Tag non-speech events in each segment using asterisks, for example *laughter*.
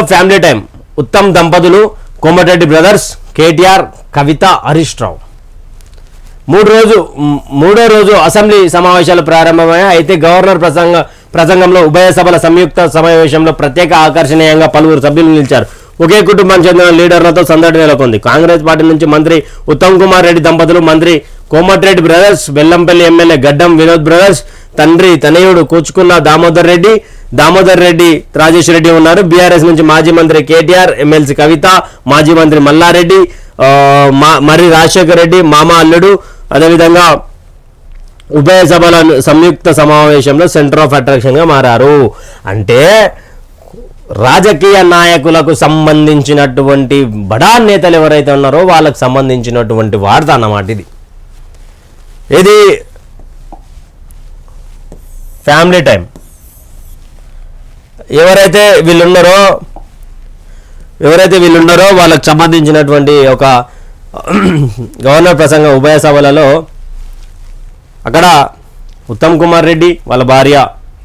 Of family time Uttam దంపతులు Komatireddy brothers KTR Kavitha Harish Rao మూడు రోజు మూడో రోజు అసెంబ్లీ సమావేశాలు ప్రారంభమయ్యాయి. అయితే గవర్నర్ ప్రసంగ ప్రసంగంలో ఉభయ సభల సంయుక్త సమావేశంలో ప్రత్యేక ఆకర్షణీయంగా పలువురు సభ్యులు నిలిచారు. ఒకే కుటుంబం చెందిన లీడర్లతో సందడి నెలకొంది. కాంగ్రెస్ పార్టీ నుంచి మంత్రి ఉత్తమ్ కుమార్ రెడ్డి దంపతులు మంత్రి కోమటిరెడ్డి బ్రదర్స్ బెల్లంపల్లి ఎమ్మెల్యే గడ్డం వినోద్ బ్రదర్స్ తండ్రి తనయుడు కూచుకున్న దామోదర్ రెడ్డి దామోదర్ రెడ్డి రాజేశ్వర రెడ్డి ఉన్నారు. బీఆర్ఎస్ నుంచి మాజీ మంత్రి కేటీఆర్ ఎమ్మెల్సీ కవిత మాజీ మంత్రి మల్లారెడ్డి మర్రి మా- మరి రాజశేఖర్ రెడ్డి మామ అల్లుడు. అదేవిధంగా ఉభయ సభల సంయుక్త సమావేశంలో సెంటర్ ఆఫ్ అట్రాక్షన్గా మారారు. అంటే రాజకీయ నాయకులకు సంబంధించినటువంటి బడా నేతలు ఎవరైతే ఉన్నారో వాళ్ళకు సంబంధించినటువంటి వార్త అన్నమాట ఇది. ఇది ఫ్యామిలీ టైం ఎవరైతే వీళ్ళున్నారో ఎవరైతే వీళ్ళున్నారో వాళ్ళకు వాళ్ళకి సంబంధించినటువంటి ఒక *clears throat* గవర్నర్ ప్రసంగం ఉభయ సభలలో అక్కడ ఉత్తమ్ కుమార్ రెడ్డి వాళ్ళ భార్య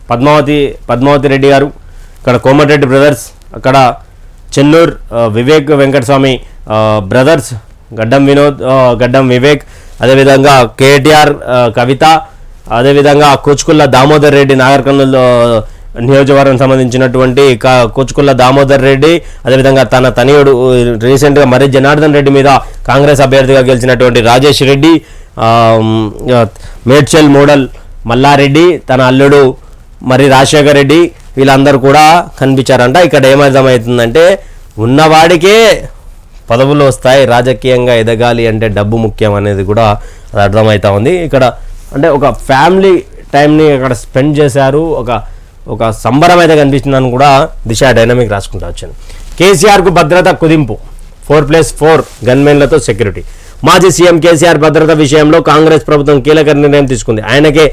పద్మావతి పద్మావతి రెడ్డి గారు ఇక్కడ కోమటిరెడ్డి బ్రదర్స్ అక్కడ చెన్నూర్ వివేక్ వెంకటస్వామి బ్రదర్స్ గడ్డం వినోద్ గడ్డం వివేక్ అదేవిధంగా కేటీఆర్ కవిత అదేవిధంగా కూచుకుల్ల దామోదర్ రెడ్డి నాగర్ కర్నూలు నియోజకవర్గం సంబంధించినటువంటి క- కూచుకుల్ల దామోదర్ రెడ్డి అదేవిధంగా తన తనయుడు రీసెంట్గా మరి జనార్దన్ రెడ్డి మీద కాంగ్రెస్ అభ్యర్థిగా గెలిచినటువంటి రాజేష్ రెడ్డి మేడ్చల్ మోడల్ మల్లారెడ్డి తన అల్లుడు మరి రాజశేఖర్ రెడ్డి వీళ్ళందరూ కూడా కనిపించారంట. ఇక్కడ ఏమర్థమవుతుందంటే ఉన్నవాడికే పదవులు వస్తాయి రాజకీయంగా ఎదగాలి అంటే డబ్బు ముఖ్యం అనేది కూడా అర్థమవుతా ఉంది. ఇక్కడ అంటే ఒక ఫ్యామిలీ టైంని అక్కడ స్పెండ్ చేశారు. ఒక ఒక సంబరం అయితే కనిపిస్తుందని కూడా దిశ డైనమిక్ రాసుకుంటా వచ్చాను. కేసీఆర్కు భద్రత కుదింపు. ఫోర్ ప్లస్ ఫోర్ గన్మెన్లతో సెక్యూరిటీ. మాజీ సీఎం కేసీఆర్ భద్రత విషయంలో కాంగ్రెస్ ప్రభుత్వం కీలక నిర్ణయం తీసుకుంది. ఆయనకే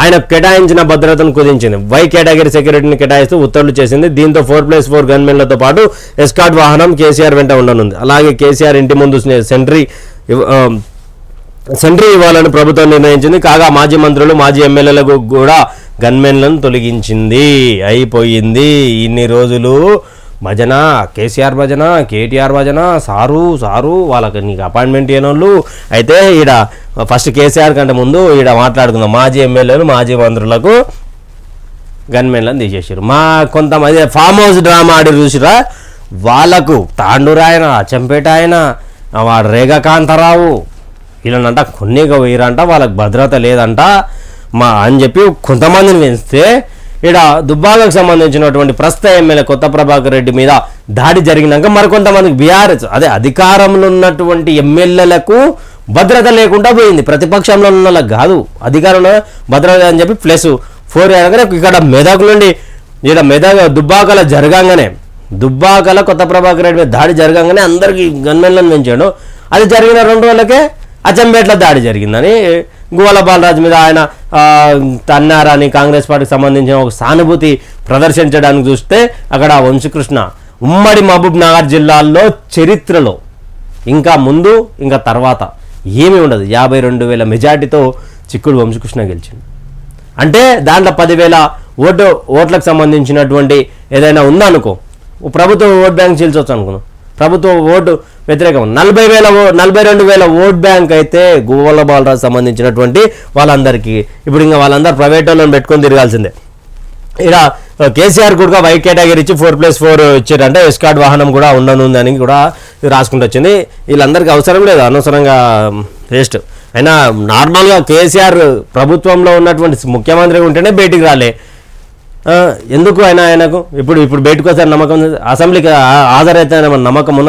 ఆయన కేటాయించిన భద్రతను కుదించింది. వై కేటగిరీ సెక్యూరిటీని కేటాయిస్తూ ఉత్తర్వులు చేసింది. దీంతో ఫోర్ ప్లస్ ఫోర్ గన్మెన్లతో పాటు ఎస్కాట్ వాహనం కేసీఆర్ వెంట ఉండనుంది. అలాగే కేసీఆర్ ఇంటి ముందు సెంట్రీ సెంట్రీ ఇవ్వాలని ప్రభుత్వం నిర్ణయించింది. కాగా మాజీ మంత్రులు మాజీ ఎమ్మెల్యేలకు కూడా గన్మెన్లను తొలగించింది. అయిపోయింది. ఇన్ని రోజులు భజన కేసీఆర్ భజన కేటీఆర్ భజన సారు సారు వాళ్ళకి నీకు అపాయింట్మెంట్ ఇవ్వనోళ్ళు అయితే ఈడ ఫస్ట్ కేసీఆర్ కంటే ముందు ఈడ మాట్లాడుకుందాం. మాజీ ఎమ్మెల్యేలు మాజీ మంత్రులకు గన్మెన్లను తీసేసారు మా కొంతమంది ఫామ్ హౌస్ డ్రామా ఆడి చూసిరా వాళ్ళకు తాండూరు ఆయన అచ్చంపేట ఆయన వాడు రేగకాంతరావు వీళ్ళనంట కొన్నిగా వేయరంట వాళ్ళకి భద్రత లేదంట. మా అని చెప్పి కొంతమందిని పెంచితే ఇక్కడ దుబ్బాకకు సంబంధించినటువంటి ప్రస్తుత ఎమ్మెల్యే కొత్త ప్రభాకర్ రెడ్డి మీద దాడి జరిగినాక మరికొంతమందికి బీఆర్ఎస్ అదే అధికారంలో ఉన్నటువంటి ఎమ్మెల్యేలకు భద్రత లేకుండా పోయింది. ప్రతిపక్షంలో ఉన్న వాళ్ళకి కాదు. అధికారంలో భద్రత అని చెప్పి ప్లస్ ఫోర్ అనగానే ఇక్కడ మెదక్ నుండి ఇక్కడ మెదక్ దుబ్బాకల జరగంగానే దుబ్బాకల కొత్త ప్రభాకర్ రెడ్డి మీద దాడి జరగంగానే అందరికీ గన్మెన్లను పెంచాడు. అది జరిగిన రెండు రోజులకే అచ్చంపేటలో దాడి జరిగిందని గువల బాలరాజు మీద ఆయన తన్నారని కాంగ్రెస్ పార్టీకి సంబంధించిన ఒక సానుభూతి ప్రదర్శించడానికి చూస్తే అక్కడ వంశకృష్ణ ఉమ్మడి మహబూబ్ నగర్ జిల్లాల్లో చరిత్రలో ఇంకా ముందు ఇంకా తర్వాత ఏమీ ఉండదు. యాభై రెండు వేల మెజార్టీతో చిక్కుడు వంశకృష్ణ గెలిచింది. అంటే దాంట్లో పదివేల ఓటు ఓట్లకు సంబంధించినటువంటి ఏదైనా ఉందనుకో ప్రభుత్వం ఓట్ బ్యాంక్ చీల్చొచ్చు అనుకున్నాం. ప్రభుత్వం ఓటు వ్యతిరేకం. నలభై వేల ఓ నలభై రెండు వేల ఓట్ బ్యాంక్ అయితే గువ్వల బాలరాజు సంబంధించినటువంటి వాళ్ళందరికీ. ఇప్పుడు ఇంకా వాళ్ళందరూ ప్రైవేట్ వాళ్ళని పెట్టుకొని తిరగాల్సిందే. ఇలా కేసీఆర్ కూడా వై కేటగిరీ ఇచ్చి ఫోర్ ప్లస్ ఫోర్ ఇచ్చారంటే ఎస్కార్డ్ వాహనం కూడా ఉండనుందని కూడా రాసుకుంటూ వచ్చింది. వీళ్ళందరికీ అవసరం లేదు అనవసరంగా వేస్ట్. అయినా నార్మల్గా కేసీఆర్ ప్రభుత్వంలో ఉన్నటువంటి ముఖ్యమంత్రి ఉంటేనే బయటికి రాలే. ఎందుకు ఆయన ఆయనకు? ఇప్పుడు ఇప్పుడు బయటకు వస్తారు నమ్మకం అసెంబ్లీకి ఆ- హాజరైతే నమ్మకం ఉన్నదా?